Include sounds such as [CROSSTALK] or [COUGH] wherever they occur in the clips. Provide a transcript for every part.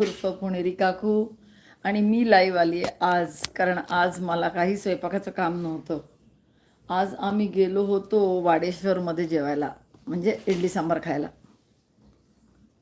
उर्फ पुणेरी काकू. आणि मी लाईव्ह आली आहे आज कारण आज मला काही स्वयंपाकाचं काम नव्हतं. आज आम्ही गेलो होतो वाडेश्वरमध्ये जेवायला म्हणजे इडली सांबार खायला.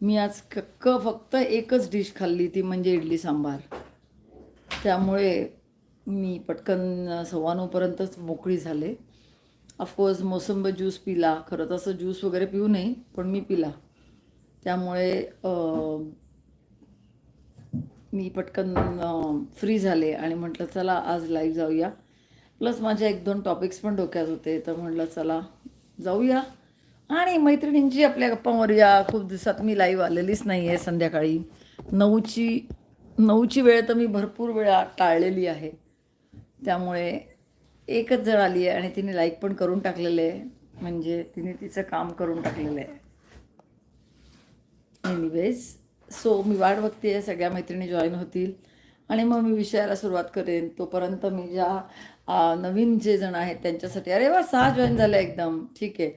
मी आज कक्क फक्त एकच डिश खाल्ली ती म्हणजे इडली सांबार. त्यामुळे मी पटकन सव्वानऊपर्यंतच मोकळी झाले. ऑफकोर्स मोसंबी ज्यूस पिला. खरं तसं ज्यूस वगैरे पिऊ नये पण मी पिला. त्यामुळे मी पटकन फ्री झाले आणि म्हटलं चला आज लाईव्ह जाऊया. प्लस माझ्या एक दोन टॉपिक्स पण डोक्यात होते तर म्हटलं चला जाऊया. आणि मैत्रिणींची आपल्या गप्पा मारूया. खूप दिवसात मी लाईव्ह आलेलीच नाही आहे संध्याकाळी. नऊची नऊची वेळ तर मी भरपूर वेळा टाळलेली आहे. त्यामुळे एकच जण आली आहे आणि तिने लाईक पण करून टाकलेलं आहे. म्हणजे तिने तिचं काम करून टाकलेलं आहे. एनिवेज सो मी वाट बघते आहे सगळ्या मैत्रिणी जॉईन होतील. आणि मग मी विषयाला सुरुवात करेन. तोपर्यंत मी ज्या नवीन जे जण आहेत त्यांच्यासाठी अरे वा सहा जॉईन झाले एकदम. ठीक आहे.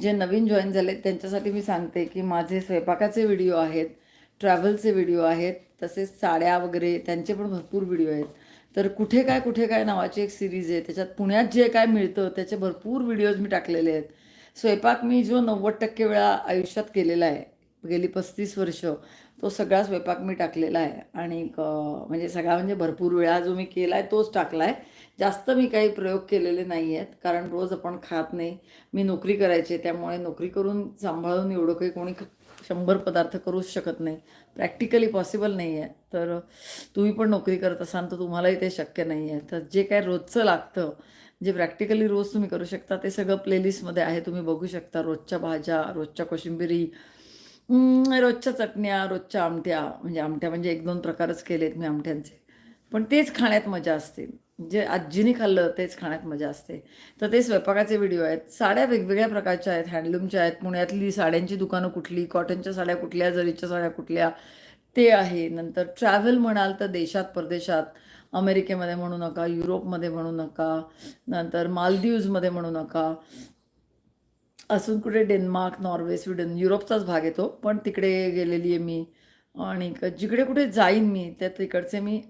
जे नवीन जॉईन झाले त्यांच्यासाठी मी सांगते की माझे स्वयंपाकाचे व्हिडिओ आहेत ट्रॅव्हलचे व्हिडिओ आहेत तसेच साड्या वगैरे त्यांचे पण भरपूर व्हिडिओ आहेत. तर कुठे काय कुठे काय नावाची एक सिरीज आहे त्याच्यात पुण्यात जे काय मिळतं त्याचे भरपूर व्हिडिओज मी टाकलेले आहेत. स्वयंपाक मी जो नव्वद टक्के वेळा आयुष्यात केलेला आहे गेली पस्तीस वर्ष तो सगळा स्वयंपाक मी टाकलेला आहे. आणि म्हणजे सगळा म्हणजे भरपूर वेळा जो मी केला आहे तोच टाकला आहे जास्त मी काही प्रयोग केलेले नाही आहेत कारण रोज आपण खात नाही. मी नोकरी करायची त्यामुळे नोकरी करून सांभाळून एवढं काही कोणी शंभर पदार्थ करूच शकत नाही. प्रॅक्टिकली पॉसिबल नाही आहे तर तुम्ही पण नोकरी करत असाल तर तुम्हालाही ते शक्य नाही आहे तर जे काय रोजचं लागतं जे प्रॅक्टिकली रोज तुम्ही करू शकता ते सगळं प्लेलिस्टमध्ये आहे. तुम्ही बघू शकता रोजच्या भाज्या रोजच्या कोशिंबिरी रोजच्या चटण्या रोजच्या आमट्या म्हणजे आमट्या म्हणजे एक दोन प्रकारच केलेत मी आमट्यांचे. पण तेच खाण्यात मजा असते. जे आजीने खाल्लं तेच खाण्यात मजा असते. तर ते स्वयंपाकाचे व्हिडिओ आहेत. साड्या वेगवेगळ्या प्रकारच्या आहेत. हँडलूमच्या आहेत. पुण्यातली साड्यांची दुकानं कुठली कॉटनच्या साड्या कुठल्या जरीच्या साड्या कुठल्या ते आहे. नंतर ट्रॅव्हल म्हणाल तर देशात परदेशात अमेरिकेमध्ये म्हणू नका युरोपमध्ये म्हणू नका नंतर मालदीव्जमध्ये म्हणू नका असून कुठे डेन्मार्क नॉर्वे स्वीडन युरोपचाच भाग येतो पण तिकडे गेलेली आहे मी. आणि जिकडे कुठे जाईन मी त्या तिकडचे मी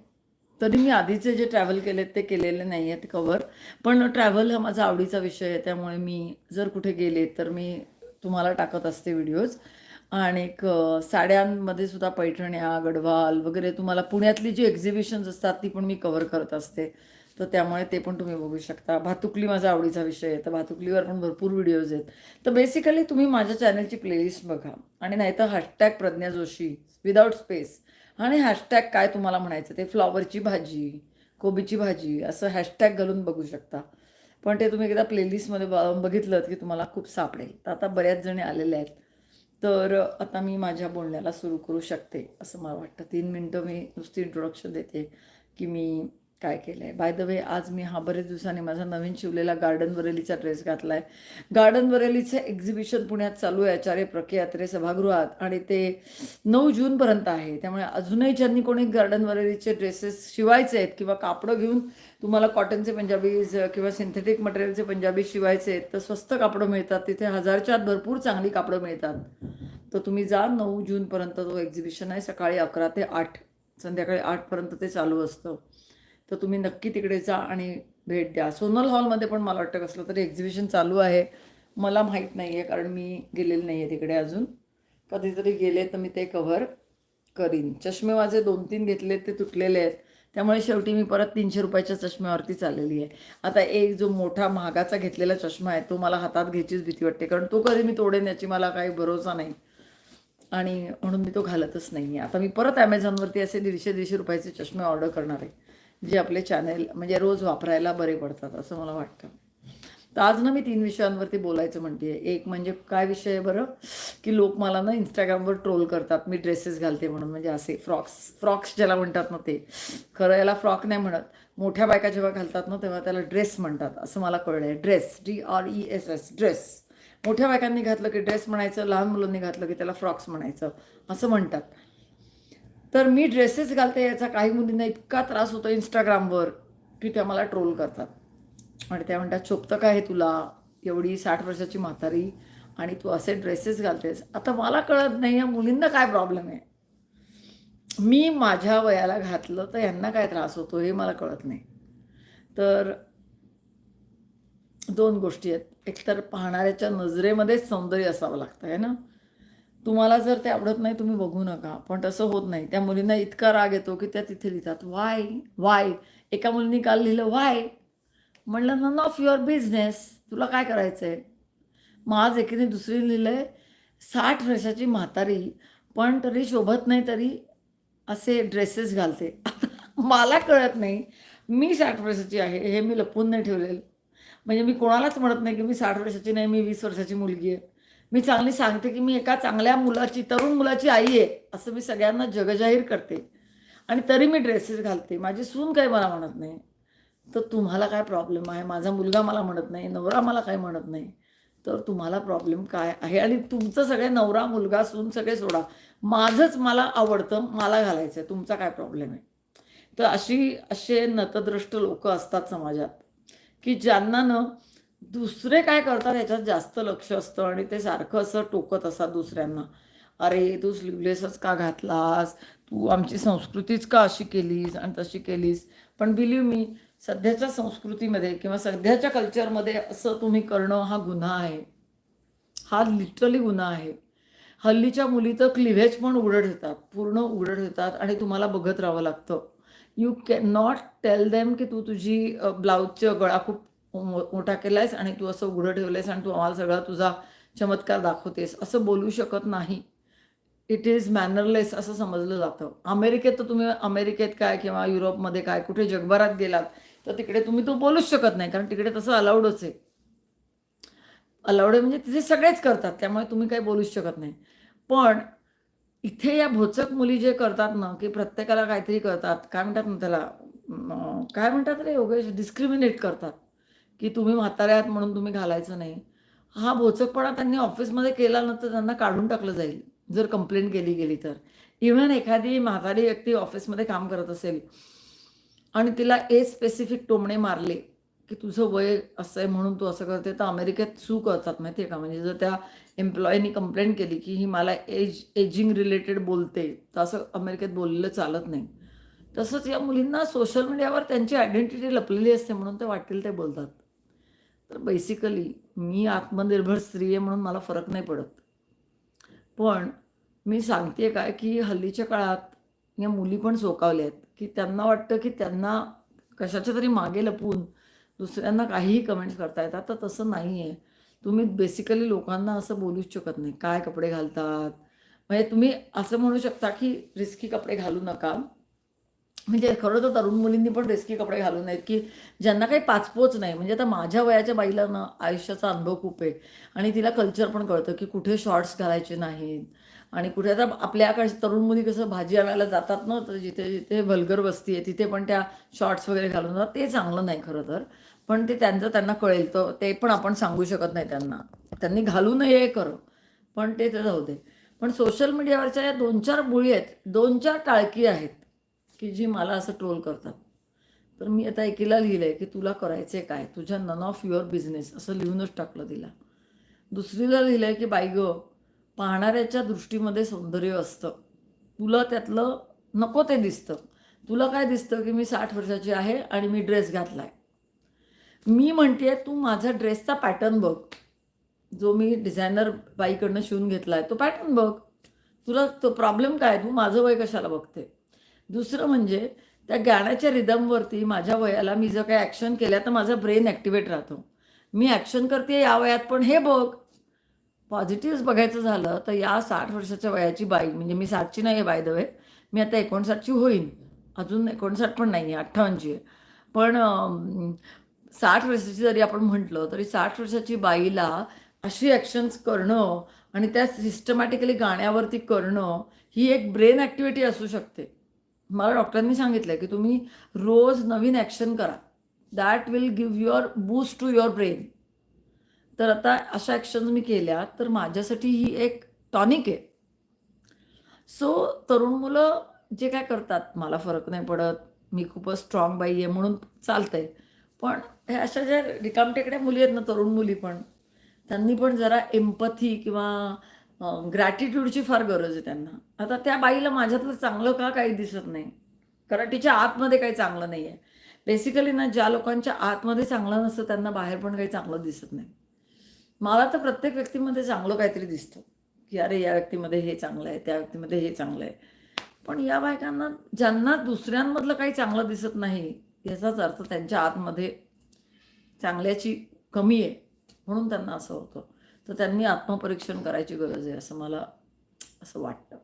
तरी मी आधीचे जे ट्रॅव्हल केले ते केलेले नाही आहेत कवर पण ट्रॅव्हल हा माझा आवडीचा विषय आहे त्यामुळे मी जर कुठे गेले तर मी तुम्हाला टाकत असते व्हिडिओज आणि साड्यांमध्ये सुद्धा पैठण्या गडवाल वगैरे तुम्हाला पुण्यातली जी एक्झिबिशन्स असतात ती पण मी कवर करत असते. तर त्यामुळे ते पण तुम्ही बघू शकता. भातुकली माझा आवडीचा विषय आहे. तर भातुकलीवर पण भरपूर व्हिडिओज आहेत. तर बेसिकली तुम्ही माझ्या चॅनलची प्लेलिस्ट बघा. आणि नाहीतर hashtag Pradnya Joshi without space आणि हॅशटॅग काय तुम्हाला म्हणायचं? ते फ्लॉवरची भाजी कोबीची भाजी असं हॅशटॅग घालून बघू शकता. पण ते तुम्ही एकदा प्लेलिस्टमध्ये ब बघितलं की तुम्हाला खूप सापडेल. तर आता बऱ्याच जणी आलेल्या आहेत. तर आता मी माझ्या बोलण्याला सुरू करू शकते असं मला वाटतं. तीन मिनटं मी नुसती इंट्रोडक्शन देते की मी काय केलं आहे बाय द वे आज मी हा बरेच दिवसांनी माझा नवीन शिवलेला गार्डन बरेलीचा ड्रेस घातला आहे गार्डन बरेलीचं एक्झिबिशन पुण्यात चालू आहे आचार्य प्रकयात्रे सभागृहात आणि ते नऊ जूनपर्यंत आहे. त्यामुळे अजूनही ज्यांनी कोणी गार्डन बरेलीचे ड्रेसेस शिवायचे आहेत किंवा कापडं घेऊन तुम्हाला कॉटनचे पंजाबीज किंवा सिंथेटिक मटेरियलचे पंजाबी शिवायचे आहेत तर स्वस्त कापडं मिळतात. तिथे हजारच्या आत भरपूर चांगली कापडं मिळतात. तर तुम्ही जा नऊ जूनपर्यंत तो एक्झिबिशन आहे. सकाळी अकरा ते आठ संध्याकाळी आठपर्यंत ते चालू असतं. तर तुम्ही नक्की तिकडे जा आणि भेट द्या. सोनल हॉलमध्ये पण मला वाटतं कसलं तरी एक्झिबिशन चालू आहे. मला माहीत नाही आहे कारण मी गेलेले नाही आहे तिकडे अजून. कधीतरी गेले तर मी ते कव्हर करीन. चष्मे माझे दोन तीन घेतले ते तुटलेले आहेत. त्यामुळे शेवटी मी परत तीनशे रुपयाच्या चष्म्यावरती चाललेली आहे. आता एक जो मोठा महागाचा घेतलेला चष्मा आहे तो मला हातात घ्यायचीच भीती वाटते. कारण तो कधी मी तोडेन याची मला काही भरोसा नाही. आणि म्हणून मी तो घालतच नाही आहे आता मी परत ॲमेझॉनवरती असे दीडशे दीडशे रुपयाचे चष्मे ऑर्डर करणार आहे. जे आपले चॅनेल म्हणजे रोज वापरायला बरे पडतात असं मला वाटतं. तर आज ना मी तीन विषयांवरती बोलायचं म्हणते एक म्हणजे काय विषय आहे बरं? की लोक मला ना इंस्टाग्रामवर ट्रोल करतात मी ड्रेसेस घालते म्हणून. म्हणजे असे फ्रॉक्स फ्रॉक्स ज्याला म्हणतात ना ते. खरं याला फ्रॉक नाही म्हणत. मोठ्या बायका जेव्हा घालतात ना तेव्हा त्याला ड्रेस म्हणतात असं मला कळलं आहे dress D R E S S dress मोठ्या बायकांनी घातलं की ड्रेस म्हणायचं लहान मुलांनी घातलं की त्याला फ्रॉक्स म्हणायचं असं म्हणतात. तर मी ड्रेसेस घालते याचा काही मुलींना इतका त्रास होतो इंस्टाग्रामवर की त्या मला ट्रोल करतात. आणि त्या म्हणतात चोपतं काय हे तुला? एवढी साठ वर्षाची म्हातारी आणि तू असे ड्रेसेस घालतेस. आता मला कळत नाही या मुलींना काय प्रॉब्लेम आहे. मी माझ्या वयाला घातलं तर यांना काय त्रास होतो हे मला कळत नाही. तर दोन गोष्टी आहेत. एकतर पाहणाऱ्याच्या नजरेमध्येच सौंदर्य असावं लागतं आहे ना? तुम्हाला जर ते आवडत नाही तुम्ही बघू नका. पण तसं होत नाही. त्या मुलींना इतका राग येतो की त्या तिथे लिहितात वाय वाय. एका मुलीने काल लिहिलं वाय. म्हणलं नन ऑफ युअर बिझनेस तुला काय करायचं आहे मग आज एकीने दुसरी लिहिलं आहे साठ वर्षाची म्हातारी पण तरी शोभत नाही तरी असे ड्रेसेस घालते. [LAUGHS] मला कळत नाही मी साठ वर्षाची आहे हे मी लपवून नाही ठेवलेलं. म्हणजे मी कोणालाच म्हणत नाही की मी साठ वर्षाची नाही मी वीस वर्षाची मुलगी आहे. मी चांगली सांगते की मी एका चांगल्या मुलाची तरुण मुलाची आई आहे असं मी सगळ्यांना जगजाहीर करते. आणि तरी मी ड्रेसेस घालते. माझी सून काही मला म्हणत नाही. तर तुम्हाला काय प्रॉब्लेम आहे? माझा मुलगा मला म्हणत नाही. नवरा मला काय म्हणत नाही. तर तुम्हाला प्रॉब्लेम काय आहे? आणि तुमचं सगळे नवरा मुलगा सून सगळे सोडा. माझंच मला आवडतं मला घालायचं आहे तुमचा काय प्रॉब्लेम आहे? तर अशी असे नतद्रष्ट लोक असतात समाजात की ज्यांना न दुसरे काय करतात याच्यात जास्त लक्ष असतं आणि ते सारखं असं टोकत असतात दुसऱ्यांना. अरे तू स्लीवलेसच का घातलास? तू आमची संस्कृतीच का अशी केलीस आणि तशी केलीस? पण बिलीव मी सध्याच्या संस्कृतीमध्ये किंवा सध्याच्या कल्चरमध्ये असं तुम्ही करणं हा गुन्हा आहे. हा लिटरली गुन्हा आहे. हल्लीच्या मुली तर क्लिव्हेज पण उघडत येतात पूर्ण उघडत येतात आणि तुम्हाला बघत राहावं लागतं. You can not tell them की तू तुझी ब्लाऊजचं गळा खूप मोठा केलायस आणि तू असं उघडं ठेवलंयस आणि तू आम्हाला सगळा तुझा चमत्कार दाखवतेस. असं बोलू शकत नाही. इट इज मॅनरलेस असं समजलं जातं. अमेरिकेत तर तुम्ही अमेरिकेत काय किंवा युरोपमध्ये काय कुठे जगभरात गेलात तर तिकडे तुम्ही तो बोलूच शकत नाही कारण तिकडे तसं अलाउडच आहे. अलाउड आहे म्हणजे तिथे सगळेच करतात त्यामुळे तुम्ही काही बोलूच शकत नाही. पण इथे या भोचक मुली जे करतात ना की प्रत्येकाला काहीतरी करतात काय म्हणतात ना त्याला काय म्हणतात रे योगेश? डिस्क्रिमिनेट करतात. की तुम्ही म्हातारे आहात म्हणून तुम्ही घालायचं नाही. हा भोचकपणा त्यांनी ऑफिसमध्ये केला ना तर त्यांना काढून टाकलं जाईल. जर कंप्लेंट केली गेली तर. इव्हन एखादी म्हातारी व्यक्ती ऑफिसमध्ये काम करत असेल आणि तिला ए स्पेसिफिक टोमणे मारले की तुझं वय असं आहे म्हणून तू असं करते तर अमेरिकेत सू करतात माहिती आहे का? म्हणजे जर त्या एम्प्लॉईनी कंप्लेंट केली की ही मला एज एजिंग रिलेटेड बोलते तर असं अमेरिकेत बोललेलं चालत नाही. तसंच या मुलींना सोशल मीडियावर त्यांची आयडेंटिटी लपलेली असते म्हणून ते वाटेल ते बोलतात. तर बेसिकली मी आत्मनिर्भर स्त्री आहे म्हणून मला फरक नाही पडत. पण मी सांगते काय की हल्लीच्या काळात या मुली पण सोकावल्या आहेत. की त्यांना वाटतं की त्यांना कशाच्या तरी मागे लपून दुसऱ्यांना काहीही कमेंट्स करता येतात. तर तसं नाही आहे तुम्ही बेसिकली लोकांना असं बोलूच शकत नाही. काय कपडे घालतात? म्हणजे तुम्ही असं म्हणू शकता की रिस्की कपडे घालू नका. म्हणजे खरं तर तरुण मुलींनी पण रिस्की कपडे घालू नयेत की ज्यांना काही पाचपोच नाही. म्हणजे आता माझ्या वयाच्या बाईला ना आयुष्याचा अनुभव खूप आहे. आणि तिला कल्चर पण कळतं की कुठे शॉर्ट्स घालायचे नाहीत. आणि कुठे आता आपल्याकडे तरुण मुली कसं भाजी आणायला जातात ना तर जिथे जिथे वल्गर वस्ती आहे तिथे पण त्या शॉर्ट्स वगैरे घालून जातात. ते चांगलं नाही खरं तर. पण ते त्यांचं त्यांना कळेल. तर ते पण आपण सांगू शकत नाही त्यांना. त्यांनी घालू नये खरं. पण ते तर जाऊ दे. पण सोशल मीडियावरच्या या दोन चार मुळी आहेत दोन चार टाळकी आहेत. की जी मला असं ट्रोल करतात. तर मी आता एकीला लिहिलं आहे की तुला करायचं आहे काय? तुझ्या नन ऑफ युअर बिझनेस असं लिहूनच टाकलं तिला. दुसरीला लिहिलं आहे की बाई गं पाहणाऱ्याच्या दृष्टीमध्ये सौंदर्य असतं. तुला त्यातलं नको ते दिसतं. तुला काय दिसतं की मी साठ वर्षाची आहे आणि मी ड्रेस घातला आहे मी म्हणते तू माझा ड्रेसचा पॅटर्न बघ. जो मी डिझायनर बाईकडनं शिवून घेतला आहे तो पॅटर्न बघ. तुला तो प्रॉब्लेम काय? तू माझं वय कशाला बघते? दुसरं म्हणजे त्या गाण्याच्या रिदमवरती माझ्या वयाला मी जर काही ॲक्शन केल्या तर माझा ब्रेन ॲक्टिवेट राहतो. मी ॲक्शन करते या वयात पण हे बघ पॉझिटिव्ह बघायचं झालं तर या साठ वर्षाच्या वयाची बाई म्हणजे मी साठची नाही आहे बाय द वे मी आता एकोणसाठची होईन. अजून एकोणसाठ पण नाही आहे अठ्ठावन्नची आहे. पण साठ वर्षाची जरी आपण म्हटलं तरी साठ वर्षाची बाईला अशी ॲक्शन्स करणं आणि त्या सिस्टमॅटिकली गाण्यावरती करणं ही एक ब्रेन ॲक्टिव्हिटी असू शकते. मला डॉक्टरांनी सांगितलं की तुम्ही रोज नवीन ॲक्शन करा. That will give your boost to your brain तर आता अशा ॲक्शन मी केल्या तर माझ्यासाठी ही एक टॉनिक आहे. सो तरुण मुलं जे काय करतात मला फरक नाही पडत मी खूपच स्ट्रॉंग बाई आहे म्हणून चालतंय. पण हे अशा ज्या रिकामटेकड्या मुली आहेत ना तरुण मुली पण त्यांनी पण जरा एम्पथी किंवा ग्रॅटिट्यूडची फार गरज आहे त्यांना. आता त्या बाईला माझ्यातलं चांगलं का काही दिसत नाही. कारण तिच्या आतमध्ये काही चांगलं नाही आहे बेसिकली ना ज्या लोकांच्या आतमध्ये चांगलं नसतं त्यांना बाहेर पण काही चांगलं दिसत नाही. मला तर प्रत्येक व्यक्तीमध्ये चांगलं काहीतरी दिसतं. की अरे या व्यक्तीमध्ये हे चांगलं आहे त्या व्यक्तीमध्ये हे चांगलं आहे. पण या बायकांना ज्यांना दुसऱ्यांमधलं काही चांगलं दिसत नाही याचाच अर्थ त्यांच्या आतमध्ये चांगल्याची कमी आहे. म्हणून त्यांना असं होतं. तर त्यांनी आत्मपरीक्षण करायची गरज आहे असं मला असं वाटतं.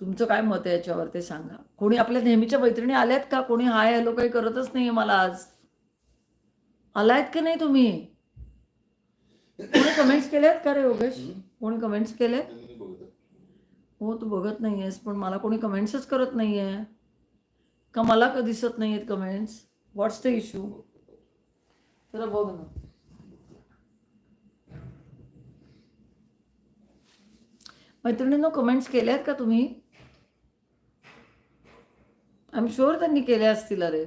तुमचं काय मत आहे याच्यावर ते सांगा. कोणी आपल्या नेहमीच्या मैत्रिणी आल्यात का? कोणी हाय हॅलो काही करतच नाही मला आज. आलायत की नाही तुम्ही? कोणी कमेंट्स केल्यात का रे योगेश? कोणी कमेंट्स केले हो तू बघत नाही आहेस पण मला कोणी कमेंट्सच करत नाही आहे का मला का दिसत नाही आहेत कमेंट्स व्हॉट्स द इश्यू तर बघ ना. मैत्रिणींनो कमेंट्स केल्यात का तुम्ही? आय एम शुअर त्यांनी केल्या असतील अरे.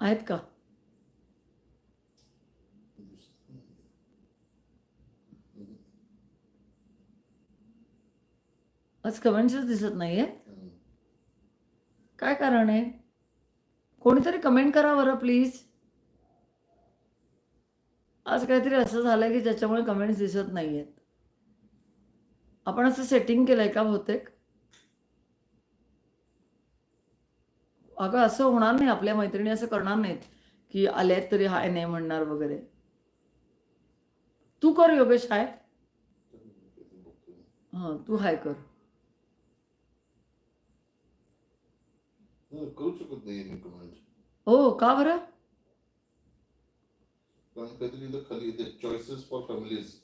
आहेत का? आज कमेंट्सच दिसत नाही आहेत काय कारण आहे? कोणीतरी कमेंट करा बरं प्लीज. आज काहीतरी असं झालंय की ज्याच्यामुळे कमेंट्स दिसत नाही आहेत आपण असं सेटिंग केलंय का बहुतेक? अगं असं होणार नाही. आपल्या मैत्रिणी असं करणार नाहीत की आल्यात तरी हाय नाही म्हणणार वगैरे. तू कर योगेश हाय. हां तू हाय कर. करू शकत नाही मी कमेंट हो का बरं कारण काहीतरी इथं खाली येते choices for families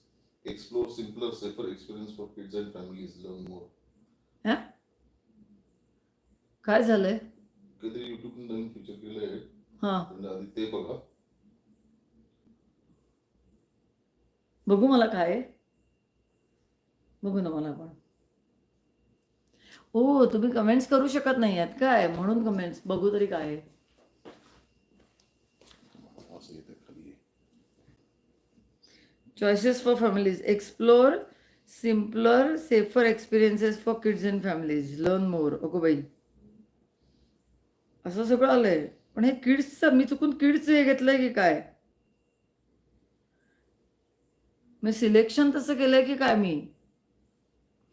explore simpler safer experience for kids and families learn more हा काय झालंय काहीतरी युट्यूब नवीन फीचर केलं आहे हाँ आधी ते बघा बघू मला काय बघू ना मला पण हो तुम्ही कमेंट्स करू शकत नाही आहेत काय? म्हणून कमेंट्स बघू तरी काय आहे. Choices for families explore simpler safer experiences for kids and families learn more okay बाई. असं सगळं आलंय. पण हे किड्सचं मी चुकून किड्स हे घेतलंय की काय? मी सिलेक्शन तसं केलंय की काय मी?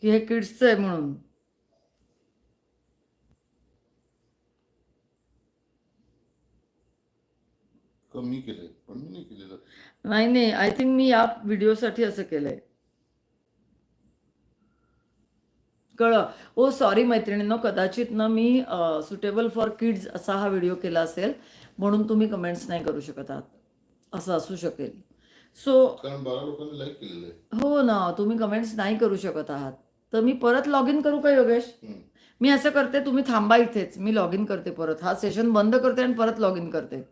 की हे किड्सचं आहे म्हणून. कमी केलंय पण मी नाही केलेलं. नाही नाही आय थिंक मी या व्हिडिओसाठी असं केलंय. कळलं? ओ सॉरी मैत्रिणींनो कदाचित ना मी सुटेबल फॉर किड्स असा हा व्हिडिओ केला असेल म्हणून तुम्ही कमेंट्स नाही करू शकत आहात. असं असू शकेल. सो हो ना तुम्ही कमेंट्स नाही करू शकत आहात. तर मी परत लॉग इन करू का योगेश. मी असं करते तुम्ही थांबा इथेच. मी लॉग इन करते परत. हा सेशन बंद करते आणि परत लॉग इन करते.